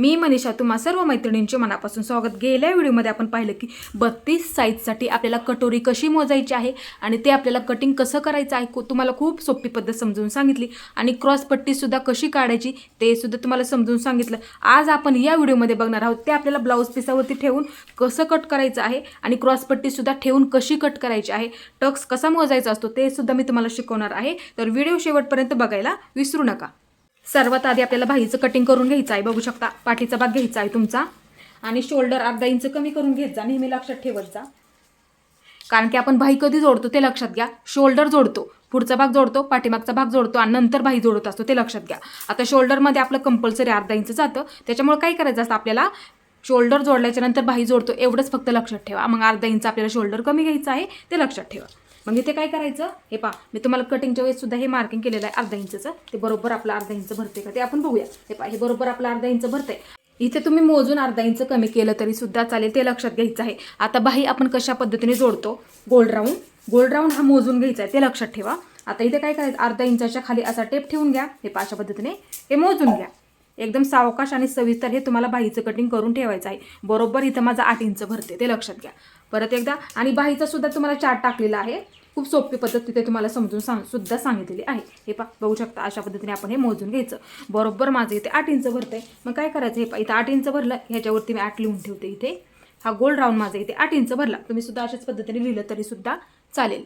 मी मनीषा तुम्हा सर्व मैत्रिणींचे मनापासून स्वागत. गेल्या व्हिडिओमध्ये आपण पाहिलं की बत्तीस साईजसाठी आपल्याला कटोरी कशी मोजायची आहे आणि ते आपल्याला कटिंग कसं करायचं आहे को- तुम्हाला खूप सोपी पद्धत समजून सांगितली. आणि क्रॉस पट्टीसुद्धा कशी काढायची ते सुद्धा तुम्हाला समजून सांगितलं. आज आपण या व्हिडिओमध्ये बघणार आहोत ते आपल्याला ब्लाऊज पिसावरती ठेवून कसं कट करायचं आहे आणि क्रॉस पट्टीसुद्धा ठेवून कशी कट करायची आहे टक्स कसा मोजायचा असतो ते सुद्धा मी तुम्हाला शिकवणार आहे. तर व्हिडिओ शेवटपर्यंत बघायला विसरू नका. सर्वात आधी आपल्याला बाहीचं कटिंग करून घ्यायचं आहे. बघू शकता पाठीचा भाग घ्यायचा आहे तुमचा. आणि शोल्डर अर्धा इंच कमी करून घेत जा नेहमी लक्षात ठेवत जा. कारण की आपण बाही कधी जोडतो ते लक्षात घ्या. शोल्डर जोडतो पुढचा भाग जोडतो पाठीमागचा भाग जोडतो आणि नंतर बाही जोडत असतो ते लक्षात घ्या. आता शोल्डरमध्ये आपलं कंपल्सरी अर्धा इंच जातं. त्याच्यामुळे काय करायचं असतं आपल्याला? शोल्डर जोडल्याच्या नंतर बाही जोडतो एवढंच फक्त लक्षात ठेवा. मग अर्धा इंच आपल्याला शोल्डर कमी घ्यायचं आहे ते लक्षात ठेवा. मग इथे काय करायचं? हे पहा मी तुम्हाला कटिंगच्या वेळेस सुद्धा हे मार्किंग केलेलं आहे अर्धा इंचचं. ते बरोबर आपलं अर्धा इंच भरते का ते आपण बघूया. हे पा हे बरोबर आपलं अर्धा इंच भरते इथे तुम्ही मोजून अर्धा इंच कमी केलं तरी सुद्धा चालेल ते लक्षात घ्यायचं आहे. आता बाही आपण कशा पद्धतीने जोडतो? गोल्ड राऊंड गोल्ड राऊंड हा मोजून घ्यायचा आहे ते लक्षात ठेवा. आता इथे काय करायचं? अर्धा इंचाच्या खाली असा टेप ठेवून घ्या. हे पा अशा पद्धतीने हे मोजून घ्या. एकदम सावकाश आणि सविस्तर हे तुम्हाला बाहीचं कटिंग करून ठेवायचं आहे. बरोबर इथं माझं आठ इंच भरते ते लक्षात घ्या. परत एकदा आणि बाहीचा सुद्धा तुम्हाला चार्ट टाकलेला आहे. खूप सोपी पद्धत तिथे तुम्हाला समजून सांग सुद्धा सांगितलेली आहे. हे पा बघू शकता अशा पद्धतीने आपण हे मोजून घ्यायचं. बरोबर माझं इथे आठ इंच आहे मग काय करायचं? हे पा इथं आठ इंच भरलं ह्याच्यावरती मी आठ लिहून ठेवते इथे. हा गोल राऊंड माझा इथे आठ इंच भरला. तुम्ही सुद्धा अशाच पद्धतीने लिहिलं तरी सुद्धा चालेल.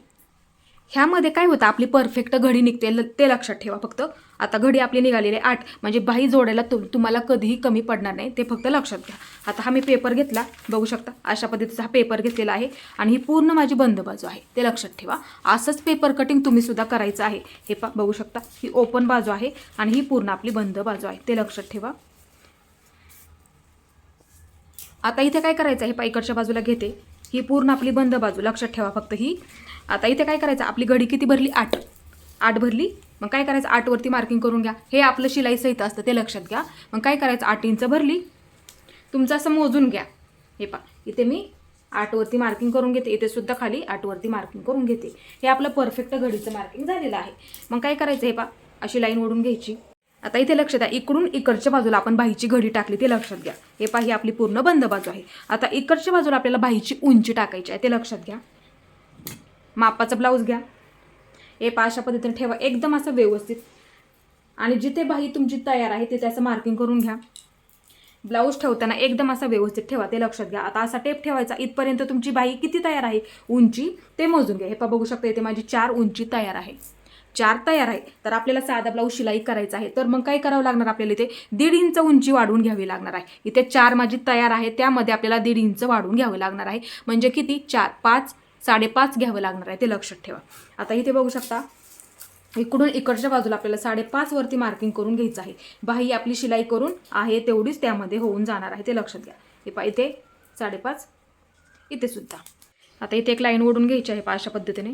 ह्यामध्ये काय होतं? आपली परफेक्ट घडी निघते. ल- ते लक्षात ठेवा फक्त. आता घडी आपली निघालेली आहे आठ. म्हणजे बाही जोडायला तु तुम्हाला कधीही कमी पडणार नाही. ते फक्त लक्षात घ्या. आता हा मी पेपर घेतला. बघू शकता. अशा पद्धतीचा हा पेपर घेतलेला आहे. आणि ही पूर्ण माझी बंद बाजू आहे. ते लक्षात ठेवा. असंच पेपर कटिंग तुम्ही सुद्धा करायचं आहे. हे पा बघू शकता. ही ओपन बाजू आहे आणि ही पूर्ण आपली बंद बाजू आहे. ते लक्षात ठेवा. आता इथे काय करायचं आहे? पा इकडच्या बाजूला घेते. ही पूर्ण आपली बंद बाजू लक्षात ठेवा फक्त ही. आता इथे काय करायचं? आपली घडी किती भरली? आठ. आठ भरली? मग काय करायचं? आठवरती मार्किंग करून घ्या. हे आपलं शिलाई सहित असतं ते लक्षात घ्या. मग काय करायचं? आठ इंच भरली. तुमचं असं मोजून घ्या. हे पा इथे मी आठवरती मार्किंग करून घेते. इथे सुद्धा खाली आठवरती मार्किंग करून घेते. हे आपलं परफेक्ट घडीचं मार्किंग झालेलं आहे. मग काय करायचं? हे पा अशी लाईन ओढून घ्यायची. आता इथे लक्षात द्या इकडून इकडच्या बाजूला आपण बाहीची घडी टाकली ते लक्षात घ्या. हे पा ही आपली पूर्ण बंद बाजू आहे. आता इकडच्या बाजूला आपल्याला बाहीची उंची टाकायची आहे ते लक्षात घ्या. मापाचा ब्लाऊज घ्या. ए पा अशा पद्धतीने ठेवा. एकदम असं व्यवस्थित. आणि जिथे बाही तुमची तयार आहे तिथे असं मार्किंग करून घ्या. ब्लाऊज ठेवताना एकदम असा व्यवस्थित ठेवा. ते लक्षात घ्या. आता असा टेप ठेवायचा. इथपर्यंत तुमची बाई किती तयार आहे? उंची ते मोजून घ्या. हे पा बघू शकता इथे माझी चार उंची तयार आहे. चार तयार आहे. तर आपल्याला साधा ब्लाऊज शिलाई करायचा आहे. तर मग काय करावं लागणार आपल्याला इथे? दीड इंच उंची वाढवून घ्यावी लागणार आहे. इथे चार माझी तयार आहे. त्यामध्ये आपल्याला दीड इंच वाढवून घ्यावं लागणार आहे. म्हणजे किती? चार पाच साडेपाच घ्यावं लागणार आहे ते लक्षात ठेवा. आता इथे बघू शकता इकडून इकडच्या बाजूला आपल्याला साडेपाच वरती मार्किंग करून घ्यायचं आहे. बाही आपली शिलाई करून आहे तेवढीच त्यामध्ये होऊन जाणार आहे ते लक्षात घ्या. हे पा इथे साडेपाच इथे सुद्धा. आता इथे एक लाईन ओढून घ्यायची आहे पा अशा पद्धतीने.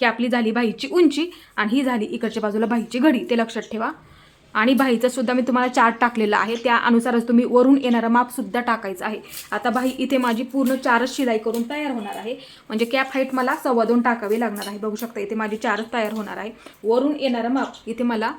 ही आपली झाली बाईची उंची आणि ही झाली इकडच्या बाजूला बाईची घडी ते लक्षात ठेवा. आणि बाईचा सुद्धा मी तुम्हाला चार्ट टाकलेला आहे. त्यानुसारच तुम्ही वरून येणारं मापसुद्धा टाकायचं आहे. आता बाई इथे माझी पूर्ण चारच शिलाई करून तयार होणार आहे. म्हणजे कॅप हाईट मला सव्वा दोन टाकावी लागणार आहे. बघू शकता इथे माझी चारच तयार होणार आहे. वरून येणारं माप इथे मला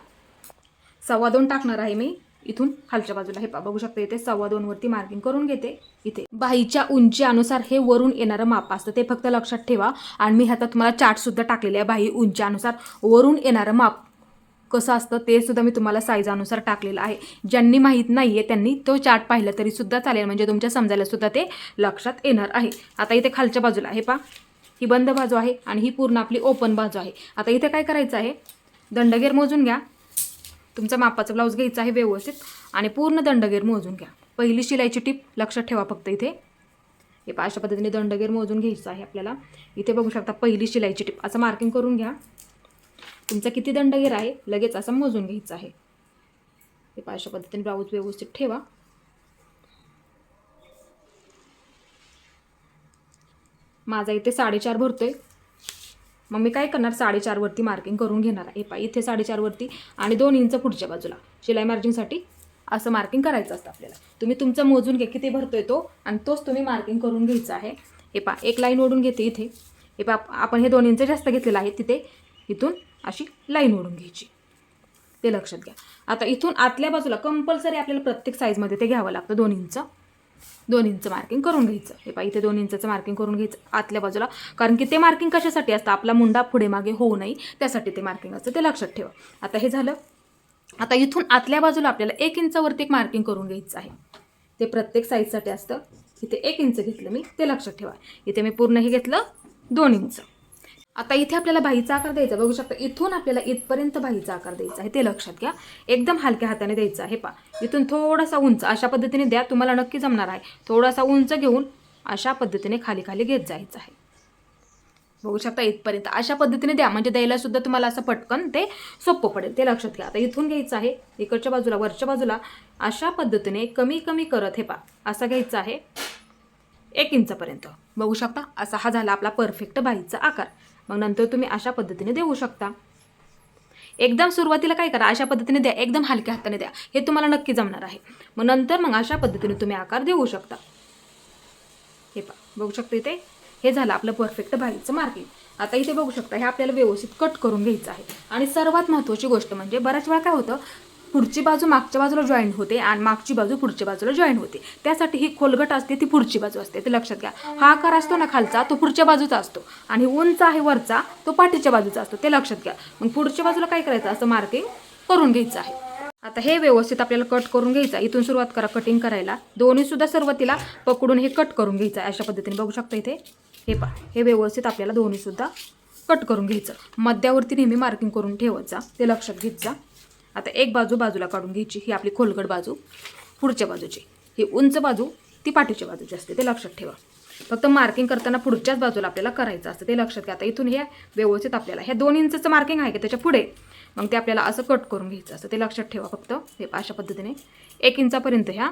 सव्वा दोन टाकणार आहे मी. इथून खालच्या बाजूला हे पा बघू शकता इथे सव्वा दोनवरती मार्किंग करून घेते. इथे. बाईच्या उंचीअनुसार हे वरून येणारं माप असतं. ते फक्त लक्षात ठेवा. आणि मी ह्याचा तुम्हाला चार्टसुद्धा टाकलेले आहे बाई उंची अनुसार वरून येणारं माप कसं असतं ते सुद्धा मी तुम्हाला साईजानुसार टाकलेलं आहे. ज्यांनी माहीत नाही आहे त्यांनी तो चार्ट पाहिला तरी सुद्धा चालेल. म्हणजे तुमच्या समजायला सुद्धा ते लक्षात येणार आहे. आता इथे खालच्या बाजूला आहे पा ही बंद बाजू आहे आणि ही पूर्ण आपली ओपन बाजू आहे. आता इथे काय करायचं आहे? दंडगेर मोजून घ्या. तुमचा मापाचा ब्लाऊज घ्यायचा आहे व्यवस्थित. आणि पूर्ण दंडगेर मोजून घ्या. पहिली शिलाईची टीप लक्षात ठेवा फक्त इथे. हे पहा अशा पद्धतीने दंडगेर मोजून घ्यायचं आहे आपल्याला. इथे बघू शकता पहिली शिलाईची टीप. असं मार्किंग करून घ्या. तुमचा किती दंडगेर आहे? लगेच असं मोजून घ्यायचं आहे. हे अशा पद्धतीने ब्लाऊज व्यवस्थित ठेवा. माझा इथे साडेचार भरतोय. मग मी काय करणार? साडेचारवरती मार्किंग करून घेणार आहे. पा इथे साडेचारवरती आणि दोन इंच पुढच्या बाजूला. शिलाई मार्जिंगसाठी असं मार्किंग करायचं असतं आपल्याला. तुम्ही तुमचं मोजून घ्या किती भरतोय तो आणि तोच तुम्ही मार्किंग करून घ्यायचा आहे. हे पा एक लाईन ओढून घेते इथे. हे पा आपण हे दोन इंच जास्त घेतलेलं आहे तिथे. इथून अशी लाईन ओढून घ्यायची. ते लक्षात घ्या. आता इथून आतल्या बाजूला कंपल्सरी आपल्याला प्रत्येक साईजमध्ये ते घ्यावं लागतं दोन इंच दोन इंच मार्किंग करून घ्यायचं. हे पहा इथे दोन इंचाचं मार्किंग करून घ्यायचं आतल्या बाजूला. कारण की ते मार्किंग कशासाठी असतं? आपला मुंडा पुढे मागे होऊ नये त्यासाठी ते मार्किंग असतं. ते लक्षात ठेवा. आता हे झालं. आता इथून आतल्या बाजूला आपल्याला एक इंचावरती एक मार्किंग करून घ्यायचं आहे. ते प्रत्येक साईजसाठी असतं. इथे एक इंच घेतलं मी ते लक्षात ठेवा. इथे मी पूर्ण हे घेतलं दोन इंच आता इथे आपल्याला बाईचा आकार द्यायचा बघू शकता इथून आपल्याला इथपर्यंत बाईचा आकार द्यायचा आहे. ते लक्षात घ्या. एकदम हलक्या हाताने द्यायचा आहे. पा इथून थोडासा उंच अशा पद्धतीने द्या. तुम्हाला नक्की जमणार आहे. थोडासा उंच घेऊन अशा पद्धतीने खाली खाली घेत जायचं आहे. बघू शकता इथपर्यंत. अशा पद्धतीने द्या. म्हणजे द्यायला सुद्धा तुम्हाला असं पटकन ते सोपं पडेल. ते लक्षात घ्या. आता इथून घ्यायचं आहे. इकडच्या बाजूला वरच्या बाजूला. अशा पद्धतीने कमी कमी करत हे पा असा घ्यायचा आहे. एक इंचापर्यंत. बघू शकता असा हा झाला आपला परफेक्ट बाईचा आकार. मग नंतर तुम्ही अशा पद्धतीने देऊ शकता. एकदम सुरुवातीला काय करा अशा पद्धतीने द्या एकदम हलक्या हाताने द्या. हे तुम्हाला नक्की जमणार आहे. मग नंतर मग अशा पद्धतीने तुम्ही आकार देऊ शकता. हे पहा बघू शकता इथे. हे झालं आपलं परफेक्ट बाईचं मार्किंग आता इथे बघू शकता हे आपल्याला व्यवस्थित कट करून घ्यायचं आहे. आणि सर्वात महत्त्वाची गोष्ट म्हणजे बऱ्याच वेळा काय होतं पुढची बाजू मागच्या बाजूला जॉईन होते आणि मागची बाजू पुढच्या बाजूला जॉईन होते. त्यासाठी ही खोलगट असते ती पुढची बाजू असते. ते लक्षात घ्या. हा आकार असतो ना खालचा तो पुढच्या बाजूचा असतो. आणि उंच आहे वरचा तो पाठीच्या बाजूचा असतो. ते लक्षात घ्या. मग पुढच्या बाजूला काय करायचं? असं मार्किंग करून घ्यायचं आहे. आता हे व्यवस्थित आपल्याला कट करून घ्यायचं इथून सुरुवात करा कटिंग करायला. दोन्ही सुद्धा सुरुवातीला पकडून हे कट करून घ्यायचं आहे. अशा पद्धतीने बघू शकता इथे. हे पा हे व्यवस्थित आपल्याला दोन्ही सुद्धा कट करून घ्यायचं. मध्यावरती नेहमी मार्किंग करून ठेवायचा. ते लक्षात घेत जा. आता एक बाजू बाजूला काढून घ्यायची ही आपली खोलगड बाजू पुढच्या बाजूची. ही उंच बाजू ती पाठीच्या बाजूची असते ते लक्षात ठेवा. फक्त मार्किंग करताना पुढच्याच बाजूला आपल्याला करायचं असतं ते लक्षात घ्या. आता इथून हे व्यवस्थित आपल्याला ह्या दोन इंचचं मार्किंग आहे की त्याच्या पुढे? मग ते आपल्याला असं कट करून घ्यायचं असतं ते लक्षात ठेवा फक्त. हे अशा पद्धतीने. एक इंचापर्यंत ह्या.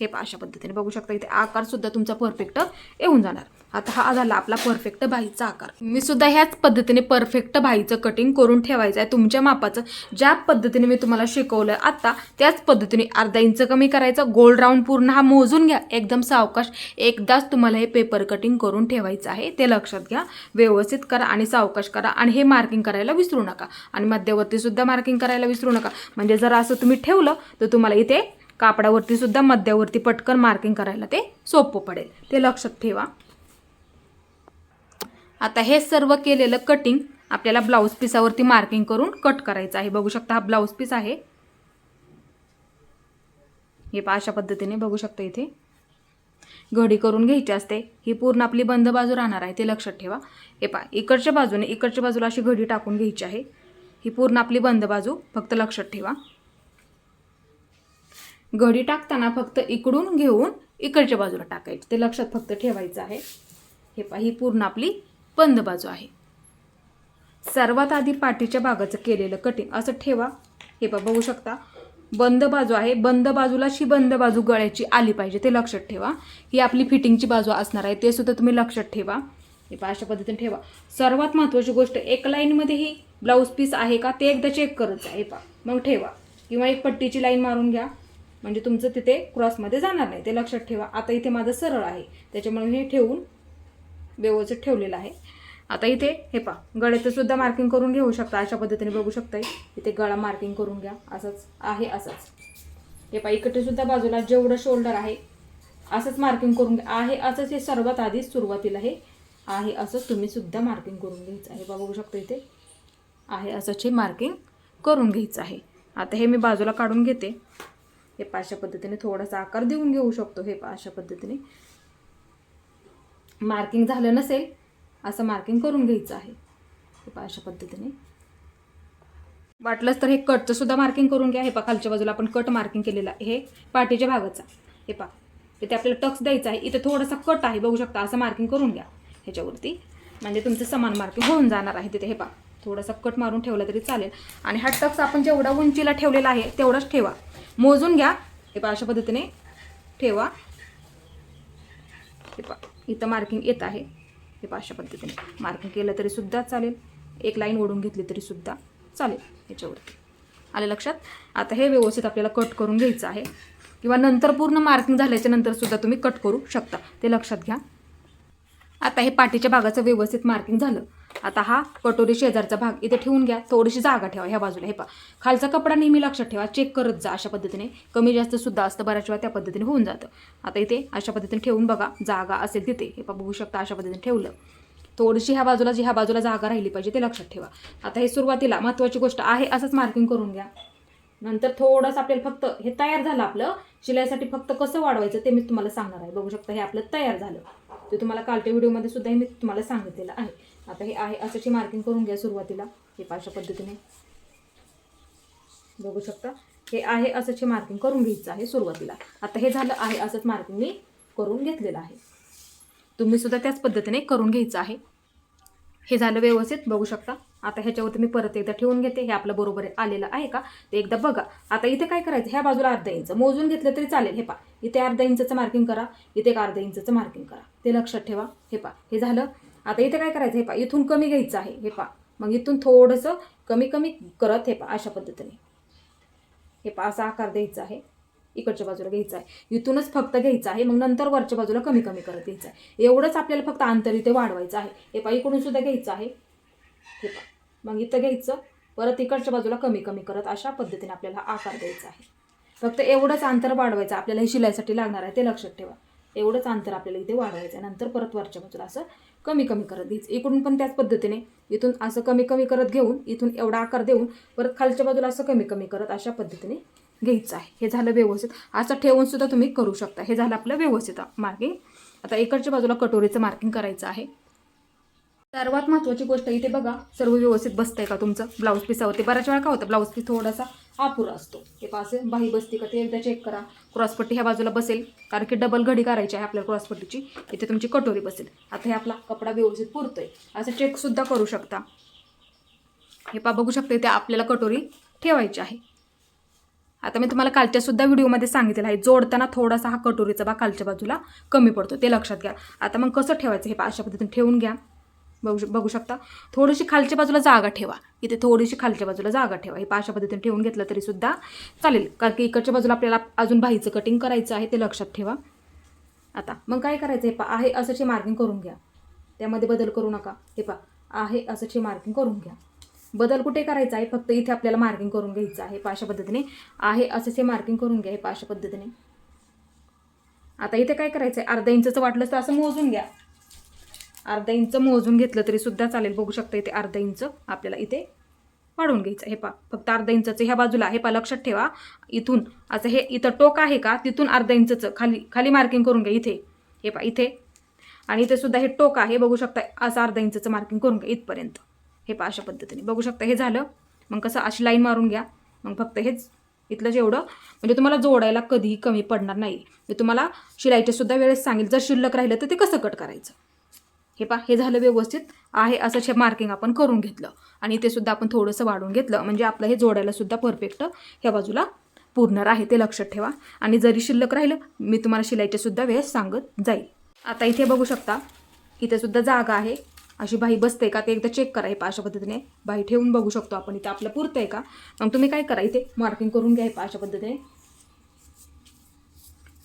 हे अशा पद्धतीने. बघू शकता इथे आकारसुद्धा तुमचा परफेक्ट येऊन जाणार. आता हा झाला आपला परफेक्ट बाईचा आकार. मी सुद्धा ह्याच पद्धतीने परफेक्ट बाईचं कटिंग करून ठेवायचं आहे तुमच्या मापाचं. ज्या पद्धतीने मी तुम्हाला शिकवलं आता त्याच पद्धतीने अर्धा इंच कमी करायचं गोल राऊंड पूर्ण हा मोजून घ्या. एकदम सावकाश एकदाच तुम्हाला हे पेपर कटिंग करून ठेवायचं आहे. ते लक्षात घ्या. व्यवस्थित करा आणि सावकाश करा आणि हे मार्किंग करायला विसरू नका. आणि मध्यवर्ती सुद्धा मार्किंग करायला विसरू नका. म्हणजे जर असं तुम्ही ठेवलं तर तुम्हाला इथे कापडावरती सुद्धा मध्यावरती पटकन मार्किंग करायला ते सोपं पडेल. ते लक्षात ठेवा. आता हे सर्व केलेलं कटिंग आपल्याला ब्लाऊज पिसावरती मार्किंग करून कट करायचं आहे. बघू शकता हा ब्लाऊज पीस आहे. हे पहा अशा पद्धतीने बघू शकता इथे. घडी करून घ्यायची असते. ही पूर्ण आपली बंद बाजू राहणार आहे ते लक्षात ठेवा. हे पहा इकडच्या बाजूने इकडच्या बाजूला अशी घडी टाकून घ्यायची आहे. ही पूर्ण आपली बंद बाजू फक्त लक्षात ठेवा. घडी टाकताना फक्त इकडून घेऊन इकडच्या बाजूला टाकायची. ते लक्षात फक्त ठेवायचं आहे. हे पहा ही पूर्ण आपली बंद बाजू आहे. सर्वात आधी पाठीच्या भागाचं केलेलं कटिंग असं ठेवा. हे पहा बघू शकता. बंद बाजू आहे. बंद बाजूला शी बंद बाजू गळ्याची आली पाहिजे ते लक्षात ठेवा. ही आपली फिटिंगची बाजू असणार आहे ते सुद्धा तुम्ही लक्षात ठेवा. हे पहा अशा पद्धतीने ठेवा. सर्वात महत्त्वाची गोष्ट एक लाईनमध्ये ही ब्लाऊज पीस आहे का ते एकदा चेक करत जा हे पहा मग ठेवा. किंवा एक पट्टीची लाईन मारून घ्या. म्हणजे तुमचं तिथे क्रॉसमध्ये जाणार नाही ते लक्षात ठेवा. आता इथे माझं सरळ आहे. त्याच्यामुळे हे ठेवून व्यवस्थित ठेवलेलं आहे. आता इथे हे पा गळ्याचं सुद्धा मार्किंग करून घेऊ शकता अशा पद्धतीने बघू शकता इथे गळा मार्किंग करून घ्या असंच आहे असंच. हे पा इकडे सुद्धा बाजूला जेवढं शोल्डर आहे असंच मार्किंग करून घ्या. आहे असंच हे सर्वात आधीच सुरुवातीला हे. आहे असंच तुम्ही सुद्धा मार्किंग करून घ्यायचं आहे. बा बघू शकता इथे. आहे असंच हे मार्किंग करून घ्यायचं आहे. आता हे मी बाजूला काढून घेते. हे पा अशा पद्धतीने थोडासा आकार देऊन घेऊ शकतो. हे पा अशा पद्धतीने. मार्किंग झालं नसेल असं मार्किंग करून घ्यायचं आहे. हे पहा अशा पद्धतीने. वाटलंच तर हे कटचं सुद्धा मार्किंग करून घ्या. हे पहा खालच्या बाजूला आपण कट मार्किंग केलेला हे पाठीच्या भागाचा हे पहा. तिथे आपल्याला टक्स द्यायचा आहे. इथे थोडासा कट आहे. बघू शकता असं मार्किंग करून घ्या. ह्याच्यावरती. म्हणजे तुमचं समान मार्किंग होऊन जाणार आहे तिथे. हे पहा. थोडासा कट मारून ठेवला तरी चालेल. आणि हा टक्स आपण जेवढा उंचीला ठेवलेला आहे तेवढाच ठेवा. मोजून घ्या. हे पहा अशा पद्धतीने ठेवा. हे पहा. इथं मार्किंग येत आहे. हे पाचशा पद्धतीने. मार्किंग केलं तरीसुद्धा चालेल. एक लाईन ओढून घेतली तरीसुद्धा चालेल ह्याच्यावरती आलं लक्षात? आता हे व्यवस्थित आपल्याला कट करून घ्यायचं आहे. किंवा नंतर पूर्ण मार्किंग झाल्याच्या नंतरसुद्धा तुम्ही कट करू शकता. ते लक्षात घ्या. आता हे पाठीच्या भागाचं व्यवस्थित मार्किंग झालं. आता हा कटोरी शेजारचा भाग इथे ठेवून घ्या. थोडीशी जागा ठेवा ह्या बाजूला. हे पा खालचा कपडा नेहमी लक्षात ठेवा. चेक करत जा अशा पद्धतीने. कमी जास्त सुद्धा असतं बऱ्याच वेळा त्या पद्धतीने होऊन जातं. आता इथे अशा पद्धतीने ठेवून बघा. जागा असेल तिथे हे पा बघू शकता अशा पद्धतीने ठेवलं. थोडीशी ह्या बाजूला जी ह्या बाजूला जागा राहिली पाहिजे ते लक्षात ठेवा. आता हे सुरुवातीला महत्त्वाची गोष्ट आहे असंच मार्किंग करून घ्या. नंतर थोडंसं आपल्याला फक्त हे तयार झालं आपलं. शिलाईसाठी फक्त कसं वाढवायचं ते मी तुम्हाला सांगणार आहे. बघू शकता हे आपलं तयार झालं. ते तुम्हाला कालच्या व्हिडिओमध्ये सुद्धा हे मी तुम्हाला सांगितलेलं आहे. आता हे आहे असंची मार्किंग करून घ्या सुरुवातीला हे अशा पद्धतीने. बघू शकता. हे आहे असंच मार्किंग करून घ्यायचं आहे सुरुवातीला. आता हे झालं आहे असंच मार्किंग मी करून घेतलेलं आहे. तुम्ही सुद्धा त्याच पद्धतीने करून घ्यायचं आहे. हे झालं व्यवस्थित बघू शकता. आता ह्याच्यावरती मी परत एकदा ठेवून घेते. हे आपलं बरोबर आलेलं आहे का? ते एकदा बघा. आता इथे काय करायचं? ह्या बाजूला अर्धा इंच. मोजून घेतलं तरी चालेल. हे पा इथे अर्धा इंचचं मार्किंग करा. इथे एक अर्धा इंचचं मार्किंग करा. ते लक्षात ठेवा. हे पा हे झालं. आता इथे काय करायचं? हे पा इथून कमी घ्यायचं आहे. हे पा मग इथून थोडंसं कमी कमी करत हे पा अशा पद्धतीने. हे पा असा आकार द्यायचा आहे. इकडच्या बाजूला घ्यायचा आहे. इथूनच फक्त घ्यायचं आहे मग नंतर वरच्या बाजूला कमी कमी करत घ्यायचं आहे. एवढंच आपल्याला फक्त अंतर इथे वाढवायचं आहे. हे पा इकडून सुद्धा घ्यायचं आहे. हे पा मग इथं घ्यायचं परत इकडच्या बाजूला कमी कमी करत अशा पद्धतीने आपल्याला आकार द्यायचा आहे. फक्त एवढंच अंतर वाढवायचं आपल्याला हे शिलाईसाठी लागणार आहे ते लक्षात ठेवा. एवढंच अंतर आपल्याला इथे वाढवायचं आहे नंतर परत वरच्या बाजूला असं कमी कमी करत. घ्यायचं इकडून पण त्याच पद्धतीने इथून असं कमी कमी करत घेऊन इथून एवढा आकार देऊन परत खालच्या बाजूला असं कमी कमी करत अशा पद्धतीने घ्यायचं आहे. हे झालं व्यवस्थित. असं ठेवून सुद्धा तुम्ही करू शकता. हे झालं आपलं व्यवस्थित मार्किंग. आता इकडच्या बाजूला कटोरीचं मार्किंग करायचं आहे. सर्वात महत्त्वाची गोष्ट इथे बघा सर्व व्यवस्थित बसतंय का तुमचं? ब्लाऊज पिसावरती. बऱ्याच वेळा का होतं ब्लाऊज पीस थोडासा अपुरा असतो. हे पास बाही बसते का ते एकदा चेक करा. क्रॉसपट्टी ह्या बाजूला बसेल कारण की डबल घडी करायची आहे आपल्या क्रॉसपट्टीची इथे तुमची कटोरी बसेल. आता हे आपला कपडा व्यवस्थित पुरतोय. असं चेकसुद्धा करू शकता. हे पा बघू शकता इथे आपल्याला कटोरी ठेवायची आहे. आता मी तुम्हाला कालच्या सुद्धा व्हिडिओमध्ये सांगितलेलं आहे. जोडताना थोडासा हा कटोरीचा बा कालच्या बाजूला कमी पडतो. ते लक्षात घ्या. आता मग कसं ठेवायचं हे पा अशा पद्धतीने ठेवून घ्या. बघू श- बघू शकता. थोडीशी खालच्या बाजूला जागा ठेवा. इथे थोडीशी खालच्या बाजूला जागा ठेवा. हे पाशा पद्धतीने ठेवून घेतलं तरी सुद्धा चालेल. कारण की इकडच्या बाजूला आपल्याला अजून बाहीचं कटिंग करायचं आहे ते लक्षात ठेवा. आता मग काय करायचं? हे पा आहे असंची मार्किंग करून घ्या. त्यामध्ये बदल करू नका. हे पा आहे असंची मार्किंग करून घ्या. बदल कुठे करायचा आहे? फक्त इथे आपल्याला मार्किंग करून घ्यायचं आहे पाशा पद्धतीने. आहे असंचे हे मार्किंग करून घ्या हे पाशा पद्धतीने. आता इथे काय करायचं आहे अर्धा इंचचं वाटलं तर असं मोजून घ्या. अर्धा इंच मोजून घेतलं तरी सुद्धा चालेल. बघू शकता इथे अर्धा इंच आपल्याला इथे वाढवून घ्यायचं हे पा फक्त अर्धा इंचाचं ह्या बाजूला हे पा लक्षात ठेवा. इथून असं हे इथं टोक आहे का? तिथून अर्धा इंचचं खाली खाली मार्किंग करून घ्या इथे. हे पा इथे. आणि इथे सुद्धा हे टोक आहे. बघू शकता असं अर्धा इंचचं मार्किंग करून घ्या इथपर्यंत. हे पा अशा पद्धतीने. बघू शकता हे झालं. मग कसं अशी लाईन मारून घ्या. मग फक्त हेच इथलं जेवढं म्हणजे तुम्हाला जोडायला कधीही कमी पडणार नाही. मी तुम्हाला शिलाईच्या सुद्धा वेळेस सांगेल. जर शिल्लक राहिलं तर ते कसं कट करायचं? हे पा हे झालं व्यवस्थित. आहे असं हे मार्किंग आपण करून घेतलं. आणि ते सुद्धा आपण थोडंसं वाढवून घेतलं. म्हणजे आपलं हे जोडायला सुद्धा परफेक्ट ह्या बाजूला पूर्ण आहे ते लक्षात ठेवा. आणि जरी शिल्लक राहिलं मी तुम्हाला शिलाईचे सुद्धा वेळेस सांगत जाईल. आता इथे बघू शकता इथे सुद्धा जागा आहे. अशी बाही बसते का ते एकदा चेक करा. हे पा अशा पद्धतीने बाही ठेवून बघू शकतो आपण. इथे आपलं पुरतं आहे का? मग तुम्ही काय करा इथे? मार्किंग करून घ्या. हे पा अशा पद्धतीने.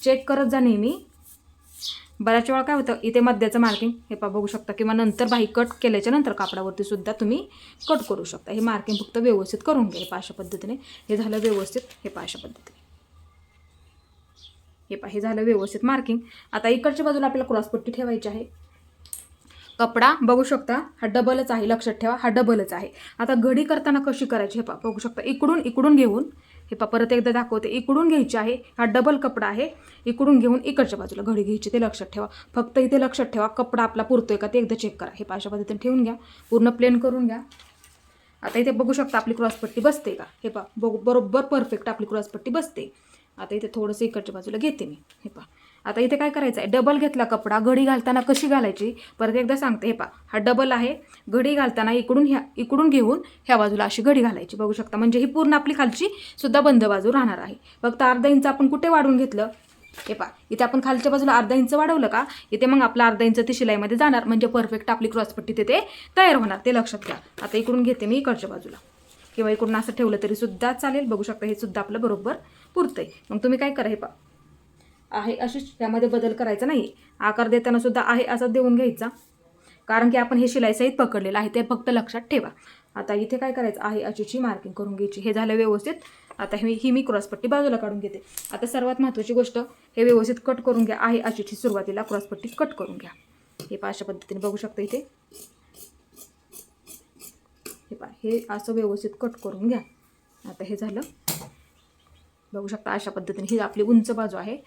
चेक करत जा नेहमी. बऱ्याच वेळा काय होतं इथे मध्याचं मार्किंग हे पा बघू शकता. किंवा नंतर बाही कट केल्याच्यानंतर कापडावरती सुद्धा तुम्ही कट करू शकता. हे मार्किंग फक्त व्यवस्थित करून घ्या हे पा अशा पद्धतीने. हे झालं व्यवस्थित हे पा अशा पद्धतीने. हे पा हे झालं व्यवस्थित मार्किंग आता इकडच्या बाजूला आपल्याला क्रॉसपट्टी ठेवायची आहे. कपडा बघू शकता हा डबलच आहे. लक्षात ठेवा हा डबलच आहे. आता घडी करताना कशी करायची हे पा बघू शकता. इकडून इकडून घेऊन हे पा परत एकदा दाखवते. इकडून घ्यायची आहे. हा डबल कपडा आहे. इकडून घेऊन इकडच्या बाजूला घडी घ्यायची. ते लक्षात ठेवा. फक्त इथे लक्षात ठेवा. कपडा आपला पुरतोय का ते एकदा चेक करा. हे पाशा पद्धतीने ठेवून घ्या. पूर्ण प्लेन करून घ्या. आता इथे बघू शकता आपली क्रॉसपट्टी बसते का? हे पा बघू बरोबर परफेक्ट आपली क्रॉसपट्टी बसते. आता इथे थोडंसं इकडच्या बाजूला घेते मी. हे पा. आता इथे काय करायचं आहे डबल घेतला कपडा घडी घालताना कशी घालायची? परत एकदा सांगते. हे पा हा डबल आहे. घडी घालताना इकडून ह्या इकडून घेऊन ह्या बाजूला अशी घडी घालायची. बघू शकता. म्हणजे ही पूर्ण आपली खालची सुद्धा बंद बाजू राहणार आहे. फक्त अर्धा इंच आपण कुठे वाढवून घेतलं? हे पा इथे आपण खालच्या बाजूला अर्धा इंच वाढवलं का? इथे मग आपला अर्धा इंच ती शिलाईमध्ये जाणार. म्हणजे परफेक्ट आपली क्रॉसपट्टी तिथे तयार होणार. ते लक्षात घ्या. आता इकडून घेते मी इकडच्या बाजूला. किंवा इकडून असं ठेवलं तरी सुद्धा चालेल. बघू शकता हे सुद्धा आपलं बरोबर पुरतंय. मग तुम्ही काय करा हे पा आहे अशीच त्यामध्ये बदल करायचा नाही. आकार देताना सुद्धा आहे असा देऊन घ्यायचा. कारण की आपण हे शिलाईसहित पकडलेलं आहे ते फक्त लक्षात ठेवा. आता इथे काय करायचं? आहे अशीची मार्किंग करून घ्यायची. हे झालं व्यवस्थित. आता हे ही मी क्रॉसपट्टी बाजूला काढून घेते. आता सर्वात महत्त्वाची गोष्ट हे व्यवस्थित कट करून घ्या. आहे अशीची सुरुवातीला क्रॉसपट्टी कट करून घ्या. हे पहा अशा पद्धतीने बघू शकता इथे. हे पहा हे असं व्यवस्थित कट करून घ्या. आता हे झालं. बघू शकता अशा पद्धतीने ही आपली उंच बाजू आहे.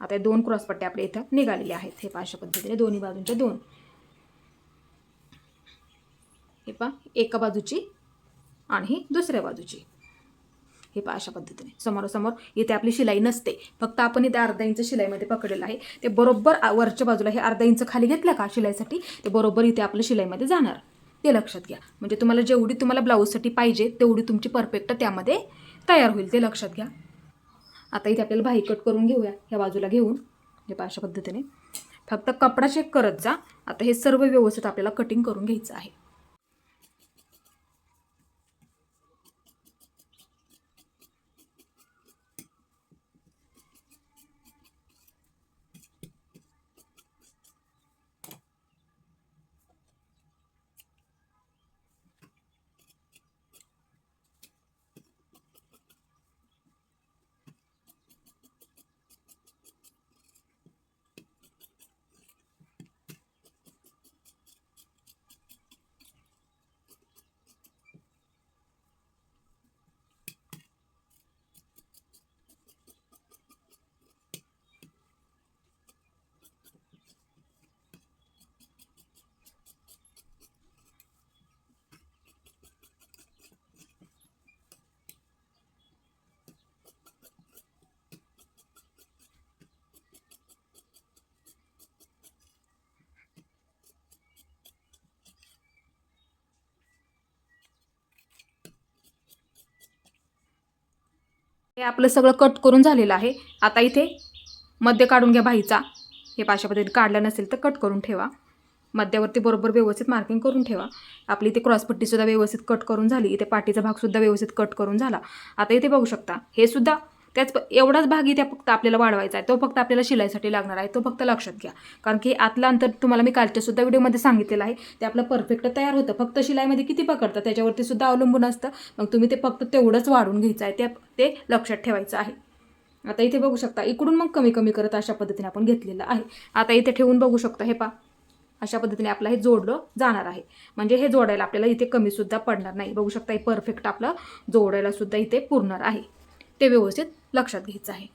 आता हे दोन क्रॉसपट्ट्या आपल्या इथं निघालेल्या आहेत. हे पहा अशा पद्धतीने दोन्ही बाजूंच्या दोन. हे पहा एका बाजूची आणि दुसऱ्या बाजूची. हे पहा अशा पद्धतीने. समोरासमोर इथे आपली शिलाई नसते. फक्त आपण इथे अर्धा इंच शिलाईमध्ये पकडलेलं आहे. ते बरोबर वरच्या बाजूला हे अर्धा इंच खाली घेतलं का शिलाईसाठी? ते बरोबर इथे आपलं शिलाईमध्ये जाणार. ते लक्षात घ्या. म्हणजे तुम्हाला जेवढी तुम्हाला ब्लाऊजसाठी पाहिजे तेवढी तुमची परफेक्ट त्यामध्ये तयार होईल. ते लक्षात घ्या. आता इथे आपल्याला भाई कट करून घेऊया ह्या बाजूला घेऊन. हे अशा पद्धतीने. फक्त कपडा चेक करत जा. आता हे सर्व व्यवस्थित आपल्याला कटिंग करून घ्यायचं आहे. हे आपलं सगळं कट करून झालेलं आहे. आता इथे मध्य काढून घ्या भाईचा हे पाशा पद्धतीने काढलं नसेल तर कट करून ठेवा. मध्यावरती बरोबर व्यवस्थित मार्किंग करून ठेवा. आपली इथे क्रॉसपट्टीसुद्धा व्यवस्थित कट करून झाली. इथे पाठीचा भागसुद्धा व्यवस्थित कट करून झाला. आता इथे बघू शकता. हे सुद्धा त्याच प- एवढाच भाग इथे फक्त आपल्याला वाढवायचा आहे. तो फक्त आपल्याला शिलाईसाठी लागणार आहे. तो फक्त लक्षात घ्या. कारण की आतला अंतर तुम्हाला मी कालच्या सुद्धा व्हिडिओमध्ये सांगितलेलं आहे. ते आपलं परफेक्ट तयार होतं. फक्त शिलाईमध्ये किती पकडतं? त्याच्यावरती सुद्धा अवलंबून असतं. मग तुम्ही ते फक्त तेवढंच वाढून घ्यायचं आहे. ते ते लक्षात ठेवायचं आहे. आता इथे बघू शकता इकडून मग कमी कमी करत अशा पद्धतीने आपण घेतलेलं आहे. आता इथे ठेवून बघू शकता हे पा अशा पद्धतीने आपलं हे जोडलं जाणार आहे. म्हणजे हे जोडायला आपल्याला इथे कमीसुद्धा पडणार नाही. बघू शकता हे परफेक्ट आपलं जोडायला सुद्धा इथे पुरणार आहे. ते व्यवस्थित लक्षात घ्यायचं आहे.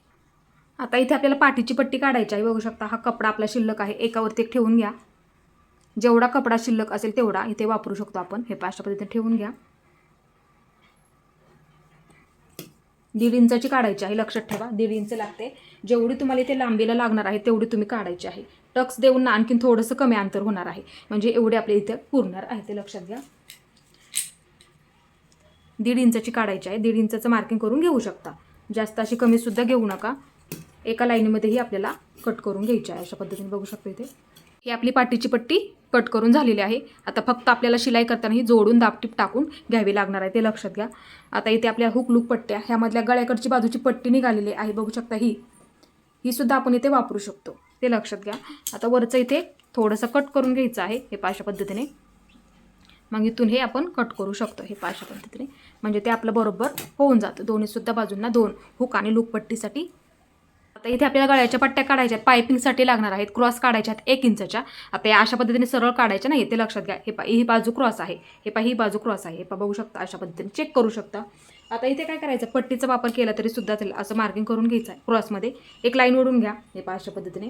आता इथे आपल्याला पाठीची पट्टी काढायची आहे. बघू शकता हा कपडा आपला शिल्लक आहे. एकावरती एक ठेवून घ्या. जेवढा कपडा शिल्लक असेल तेवढा इथे वापरू शकतो आपण. हे पाचशा पद्धतीने ठेवून घ्या. दीड इंचाची काढायची आहे. लक्षात ठेवा दीड इंच लागते. जेवढी तुम्हाला इथे लांबीला लागणार आहे तेवढी तुम्ही काढायची आहे. टक्स देऊन ना आणखीन थोडंसं कमी अंतर होणार आहे. म्हणजे एवढे आपल्या इथे पुरणार आहे. ते लक्षात घ्या. दीड इंचाची काढायची आहे. दीड इंचाचं मार्किंग करून घेऊ शकता. जास्त अशी कमीसुद्धा घेऊ नका. एका लाईनीमध्येही आपल्याला कट करून घ्यायची आहे. अशा पद्धतीने बघू शकतो इथे. ही आपली पाठीची पट्टी कट करून झालेली आहे. आता फक्त आपल्याला शिलाई करताना ही जोडून दापटीप टाकून घ्यावी लागणार आहे. ते लक्षात घ्या. आता इथे आपल्या हुकलूक पट्ट्या ह्यामधल्या गळ्याकडची बाजूची पट्टी निघालेली आहे. बघू शकता ही. ही सुद्धा आपण इथे वापरू शकतो. ते लक्षात घ्या. आता वरचं इथे थोडंसं कट करून घ्यायचं आहे. हे पाशा पद्धतीने. मग इथून हे आपण कट करू शकतो. हे पाशा पद्धतीने. म्हणजे ते आपलं बरोबर होऊन जातं. दोन्हीसुद्धा बाजूंना दोन हुक आणि लुकपट्टीसाठी. आता इथे आपल्याला गळ्याच्या पट्ट्या काढायच्या आहेत. पायपिंगसाठी लागणार आहेत. क्रॉस काढायच्या आहेत एक इंचच्या. आता या अशा पद्धतीने सरळ काढायच्या नाही ते लक्षात घ्या. हे पा ही बाजू क्रॉस आहे. हे पा ही बाजू क्रॉस आहे. हे पा बघू शकता अशा पद्धतीने. चेक करू शकता. आता इथे काय करायचं? पट्टीचा वापर केला तरी सुद्धा चालेल असं मार्किंग करून घ्यायचं आहे. क्रॉसमध्ये एक लाईन ओढून घ्या. हे पा अशा पद्धतीने.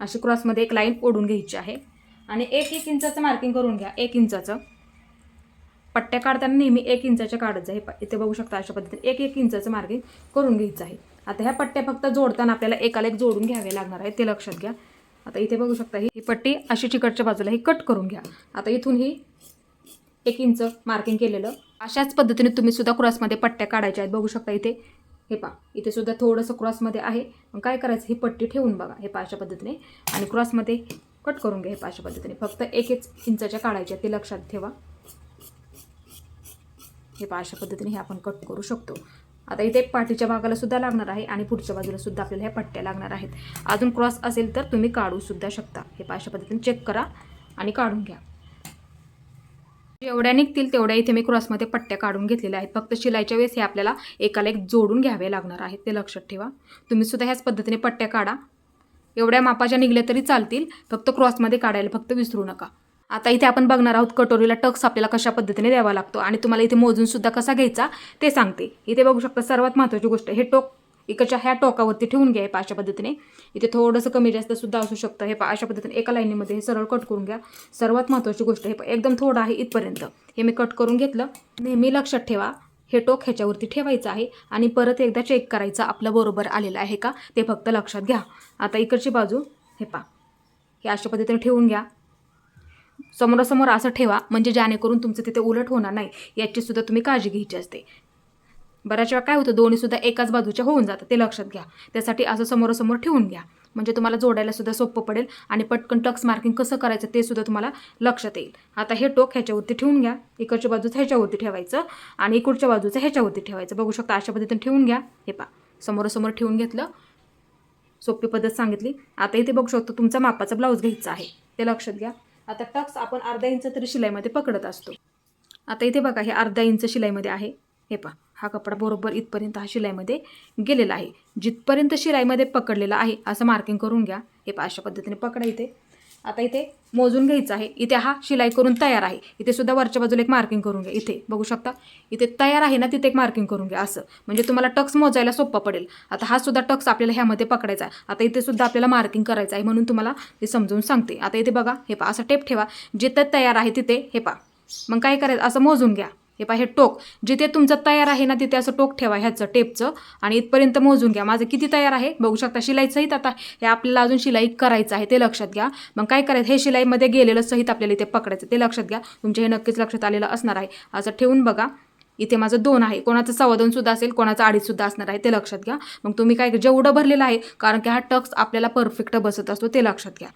अशी क्रॉसमध्ये एक लाईन ओढून घ्यायची आहे. आणि एक एक इंचाचं मार्किंग करून घ्या. एक इंचाचं. पट्ट्या काढताना नेहमी एक इंचाच्या काढत जा. हे इथे बघू शकता अशा पद्धतीने एक एक इंचाचं मार्किंग करून घ्यायचं आहे. आता ह्या पट्ट्या फक्त जोडताना आपल्याला एकाला एक जोडून घ्यावे लागणार आहे ते लक्षात घ्या. आता इथे बघू शकता ही ही पट्टी अशी चिकटच्या बाजूला ही कट करून घ्या. आता इथून ही एक इंच मार्किंग केलेलं. अशाच पद्धतीने तुम्ही सुद्धा क्रॉसमध्ये पट्ट्या काढायच्या आहेत. बघू शकता इथे. हे पा इथे सुद्धा थोडंसं क्रॉसमध्ये आहे. मग काय करायचं? ही पट्टी ठेवून बघा. हे पा अशा पद्धतीने. आणि क्रॉसमध्ये कट करून घ्या. हे पा अशा पद्धतीने. फक्त एक एक इंचाच्या काढायच्या ते लक्षात ठेवा. हे पहा अशा पद्धतीने हे आपण कट करू शकतो. आता इथे पाठीच्या भागाला सुद्धा लागणार आहे आणि पुढच्या बाजूला सुद्धा आपल्याला ह्या पट्ट्या लागणार आहेत. अजून क्रॉस असेल तर तुम्ही काढू सुद्धा शकता. हे पहा अशा पद्धतीने चेक करा आणि काढून घ्या. जेवढ्या निघतील तेवढ्या इथे मी क्रॉसमध्ये पट्ट्या काढून घेतलेल्या आहेत. फक्त शिलाईच्या वेळेस हे आपल्याला एकाला एक जोडून घ्यावे लागणार आहेत ते लक्षात ठेवा. तुम्ही सुद्धा ह्याच पद्धतीने पट्ट्या काढा. एवढ्या मापाच्या निघल्या तरी चालतील. फक्त क्रॉसमध्ये काढायला फक्त विसरू नका. आता इथे आपण बघणार आहोत कटोरीला टक्स आपल्याला कशा पद्धतीने द्यावा लागतो. आणि तुम्हाला इथे मोजून सुद्धा कसा घ्यायचा ते सांगते. इथे बघू शकता सर्वात महत्त्वाची गोष्ट हे टोक इकडच्या ह्या टोकावरती ठेवून घ्या हे अशा पद्धतीने. इथे थोडंसं कमी जास्त सुद्धा असू शकतं. हे पा अशा पद्धतीने एका लाईनीमध्ये हे सरळ कट करून घ्या. सर्वात महत्त्वाची गोष्ट हे एकदम थोडं आहे इथपर्यंत. हे मी कट करून घेतलं. नेहमी लक्षात ठेवा हे टोक ह्याच्यावरती ठेवायचं आहे आणि परत एकदा चेक करायचं आपलं बरोबर आलेलं आहे का ते फक्त लक्षात घ्या. आता इकडची बाजू हे पहा हे अशा पद्धतीने ठेवून घ्या. समोरासमोर असं ठेवा म्हणजे जेणेकरून तुमचं तिथे उलट होणार नाही. याची सुद्धा तुम्ही काळजी घ्यायची असते. बऱ्याच वेळा काय होतं दोन्ही सुद्धा एकाच बाजूच्या होऊन जातं ते लक्षात घ्या. त्यासाठी असं समोरासमोर ठेवून घ्या. म्हणजे तुम्हाला जोडायला सुद्धा सोपं पडेल आणि पटकन टक्स मार्किंग कसं करायचं ते सुद्धा तुम्हाला लक्षात येईल. आता हे टोक ह्याच्यावरती ठेवून घ्या. इकडच्या बाजूचं ह्याच्यावरती ठेवायचं आणि इकडच्या बाजूचं ह्याच्यावरती ठेवायचं. बघू शकता अशा पद्धतीने ठेवून घ्या. हे पा समोरासमोर ठेवून घेतलं. सोपी पद्धत सांगितली. आता इथे बघू शकतो तुमचा मापाचा ब्लाऊज घ्यायचा आहे. ते लक्षात घ्या. आता टक्स आपण अर्धा इंच तरी शिलाईमध्ये पकडत असतो. आता इथे बघा हे अर्धा इंच शिलाईमध्ये आहे. हे पहा हा कपडा बरोबर इथपर्यंत हा शिलाईमध्ये गेलेला आहे. जिथपर्यंत शिलाईमध्ये पकडलेला आहे असं मार्किंग करून घ्या. हे पहा अशा पद्धतीने पकडा इथे. आता इथे मोजून घ्यायचं आहे. इथे हा शिलाई करून तयार आहे. इथे सुद्धा वरच्या बाजूला एक मार्किंग करून घ्या. इथे बघू शकता. इथे तयार आहे ना तिथे एक मार्किंग करून घ्या. असं. म्हणजे तुम्हाला टक्स मोजायला सोपं पडेल. आता हा सुद्धा टक्स आपल्याला ह्यामध्ये पकडायचा आहे. आता इथे सुद्धा आपल्याला मार्किंग करायचं आहे म्हणून तुम्हाला ते समजून सांगते. आता इथे बघा हे पा असं टेप ठेवा. जिथे तयार आहे तिथे हे पहा. मग काय करायचं? असं मोजून घ्या. हे पहा हे टोक. जिथे तुमचं तयार आहे ना तिथे असं टोक ठेवा ह्याचं टेपचं. आणि इथपर्यंत मोजून घ्या. माझं किती तयार आहे? बघू शकता शिलाईचं सहित आता हे आपल्याला अजून शिलाई करायचं आहे ते लक्षात घ्या. मग काय करायचं? हे शिलाईमध्ये गेलेलं सहित आपल्याला इथे पकडायचं ते लक्षात घ्या. तुमच्या हे नक्कीच लक्षात आलेलं असणार आहे. असं ठेवून बघा. इथे माझं दोन आहे. कोणाचं सव्वा दोन सुद्धा असेल कोणाचं अडीचसुद्धा असणार आहे ते लक्षात घ्या. मग तुम्ही काय जेवढं भरलेलं आहे कारण की हा टक्स आपल्याला परफेक्ट बसत असतो ते लक्षात घ्या.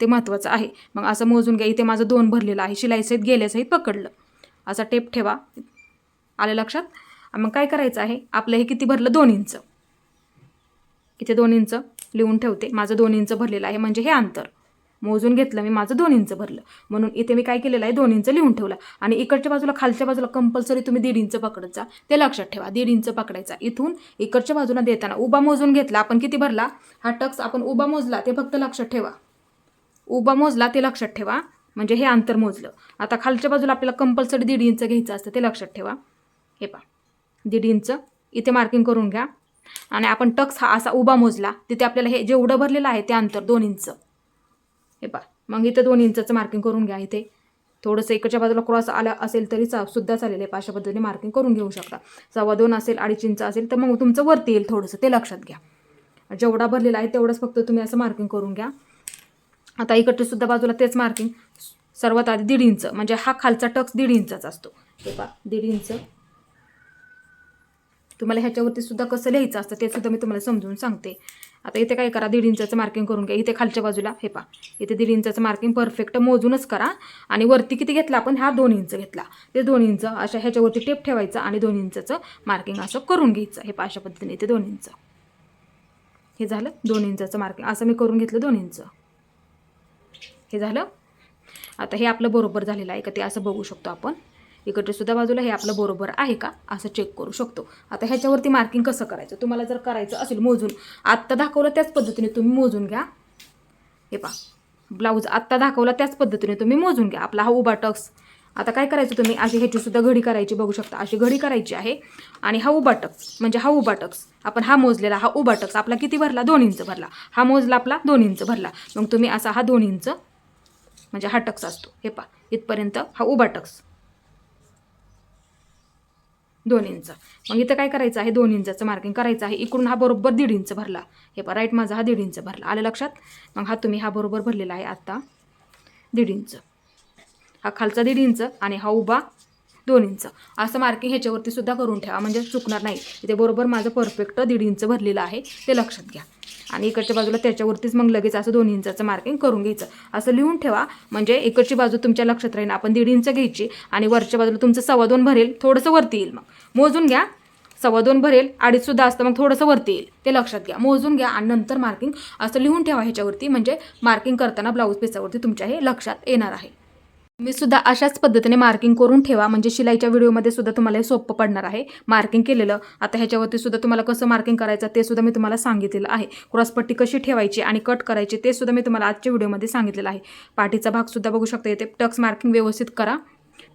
ते महत्त्वाचं आहे. मग असं मोजून घ्या. इथे माझं दोन भरलेलं आहे. शिलाईसहित गेल्यासहित पकडलं. असा टेप ठेवा. आलं लक्षात? मग काय करायचं आहे? आपलं हे किती भरलं? दोन इंच. इथे दोन इंच? लिहून ठेवते. माझं दोन इंच भरलेलं आहे. म्हणजे हे अंतर. मोजून घेतलं मी माझं दोन इंच भरलं. म्हणून इथे मी काय केलेलं आहे? दोन इंच लिहून ठेवलं. आणि इकडच्या बाजूला खालच्या बाजूला कंपल्सरी तुम्ही दीड इंच पकडत जा. ते लक्षात ठेवा. दीड इंच पकडायचा. इथून इकडच्या बाजूला देताना उभा मोजून घेतला. आपण किती भरला? हा टक्स आपण उभा मोजला ते फक्त लक्षात ठेवा. उभा मोजला ते लक्षात ठेवा. म्हणजे हे अंतर मोजलं. आता खालच्या बाजूला आपल्याला कंपल्सरी दीड इंच घ्यायचं असतं ते लक्षात ठेवा. हे पहा. दीड इंच इथे मार्किंग करून घ्या. आणि आपण टक्स हा असा उभा मोजला. तिथे आपल्याला हे जेवढं भरलेलं आहे ते अंतर दोन इंच हे पहा. मग इथं दोन इंचाचं मार्किंग करून घ्या इथे. थोडंसं इकडच्या बाजूला क्रॉस आला असेल तरी चा सुद्धा चालेल. आहे अशा पद्धतीने मार्किंग करून घेऊ शकता. सव्वा दोन असेल अडीच इंच असेल तर मग तुमचं वरती येईल थोडंसं. ते लक्षात घ्या. जेवढा भरलेला आहे तेवढंच फक्त तुम्ही असं मार्किंग करून घ्या. आता इकडच्या सुद्धा बाजूला तेच मार्किंग सर्वात आधी दीड इंच म्हणजे हा खालचा टक्स दीड इंचाचा असतो. हे पा दीड इंच. तुम्हाला ह्याच्यावरती सुद्धा कसं लिहायचं असतं ते सुद्धा मी तुम्हाला समजून सांगते. आता इथे काय करा दीड इंचाचं मार्किंग करून घ्या. इथे खालच्या बाजूला हे पा इथे दीड इंचाचं मार्किंग परफेक्ट मोजूनच करा. आणि वरती किती घेतला आपण? हा दोन इंच घेतला. ते दोन इंच अशा ह्याच्यावरती टेप ठेवायचं आणि दोन इंचाचं मार्किंग असं करून घ्यायचं. हे पा अशा पद्धतीने इथे दोन इंच. हे झालं दोन इंचाचं मार्किंग असं मी करून घेतलं दोन इंच. हे झालं. आता हे आपलं बरोबर झालेलं आहे का ते असं बघू शकतो आपण. इकडच्यासुद्धा बाजूला हे आपलं बरोबर आहे का असं चेक करू शकतो. आता ह्याच्यावरती मार्किंग कसं करायचं? तुम्हाला जर करायचं असेल मोजून आत्ता दाखवलं त्याच पद्धतीने तुम्ही मोजून घ्या. हे पहा ब्लाऊज आत्ता दाखवला त्याच पद्धतीने तुम्ही मोजून घ्या. आपला हा उभा टक्स आता काय करायचं तुम्ही? अशी ह्याचीसुद्धा घडी करायची बघू शकता. अशी घडी करायची आहे आणि हा उभा टक्स म्हणजे हा उभा टक्स आपण हा मोजलेला हा उभा टक्स आपला किती भरला? दोन इंच भरला. हा मोजला आपला दोन इंच भरला. मग तुम्ही असा हा दोन इंच म्हणजे हा टक्स असतो. हे पा इथपर्यंत हा उभा टक्स. दोन इंच. मग इथं काय करायचं आहे? दोन इंचाचं मार्किंग करायचं आहे. इकडून हा बरोबर दीड इंच भरला. हे पहा. राईट माझा हा दीड इंच भरला. आलं लक्षात? मग हा तुम्ही हा बरोबर भरलेला आहे आत्ता दीड इंच. हा खालचा दीड इंच आणि हा उभा दोन इंच. असं मार्किंग ह्याच्यावरती सुद्धा करून ठेवा. म्हणजे चुकणार नाही. इथे बरोबर माझं परफेक्ट दीड इंच भरलेलं आहे. ते लक्षात घ्या. आणि इकडच्या बाजूला त्याच्यावरतीच मग लगेच असं दोन इंचाचं मार्किंग करून घ्यायचं. असं लिहून ठेवा. म्हणजे इकडची बाजू तुमच्या लक्षात राहील. आपण दीड इंच घ्यायची आणि वरच्या बाजूला तुमचं सव्वा दोन भरेल. थोडंसं वरती येईल मग. मोजून घ्या. सव्वा दोन भरेल. अडीचसुद्धा असतं. मग थोडंसं वरती येईल. ते लक्षात घ्या. मोजून घ्या आणि नंतर मार्किंग असं लिहून ठेवा ह्याच्यावरती. म्हणजे मार्किंग करताना ब्लाऊज पेसावरती तुमच्या हे लक्षात येणार आहे. मी सुद्धा अशाच पद्धतीने मार्किंग करून ठेवा. म्हणजे शिलाईच्या व्हिडिओमध्ये सुद्धा तुम्हाला हे सोपं पडणार आहे. मार्किंग केलेलं. आता ह्याच्यावरती सुद्धा तुम्हाला कसं मार्किंग करायचं ते सुद्धा मी तुम्हाला सांगितलेलं आहे. क्रॉसपट्टी कशी ठेवायची आणि कट करायची ते सुद्धा मी तुम्हाला आजच्या व्हिडिओमध्ये सांगितलेलं आहे. पाठीचा भाग सुद्धा बघू शकता. येते टक्स मार्किंग व्यवस्थित करा.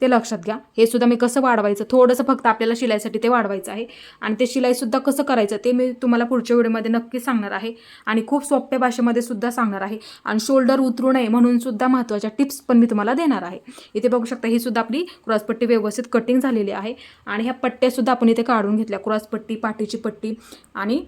ते लक्षात घ्या. हे सुद्धा मी कसं वाढवायचं? थोडंसं फक्त आपल्याला शिलाईसाठी ते वाढवायचं आहे. आणि ते शिलाईसुद्धा कसं करायचं? ते मी तुम्हाला पुढच्या व्हिडिओमध्ये नक्की सांगणार आहे. आणि खूप सोप्या भाषेमध्ये सुद्धा सांगणार आहे. आणि शोल्डर उतरू नये म्हणून सुद्धा महत्त्वाच्या टिप्स पण मी तुम्हाला देणार आहे. इथे बघू शकता ही सुद्धा आपली क्रॉसपट्टी व्यवस्थित कटिंग झालेली आहे. आणि ह्या पट्ट्यासुद्धा आपण इथे काढून घेतल्या. क्रॉसपट्टी पाठीची पट्टी आणि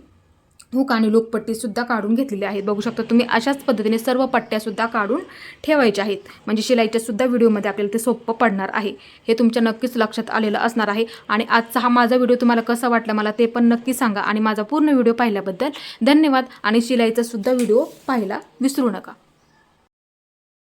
हुक आणि लोकपट्टीसुद्धा काढून घेतलेली आहेत. बघू शकता तुम्ही अशाच पद्धतीने सर्व पट्ट्यासुद्धा काढून ठेवायच्या आहेत. म्हणजे शिलाईच्यासुद्धा व्हिडिओमध्ये आपल्याला ते सोपं पडणार आहे. हे तुमच्या नक्कीच लक्षात आलेलं असणार आहे. आणि आजचा हा माझा व्हिडिओ तुम्हाला कसा वाटला मला ते पण नक्की सांगा. आणि माझा पूर्ण व्हिडिओ पाहिल्याबद्दल धन्यवाद. आणि शिलाईचासुद्धा व्हिडिओ पाहायला विसरू नका.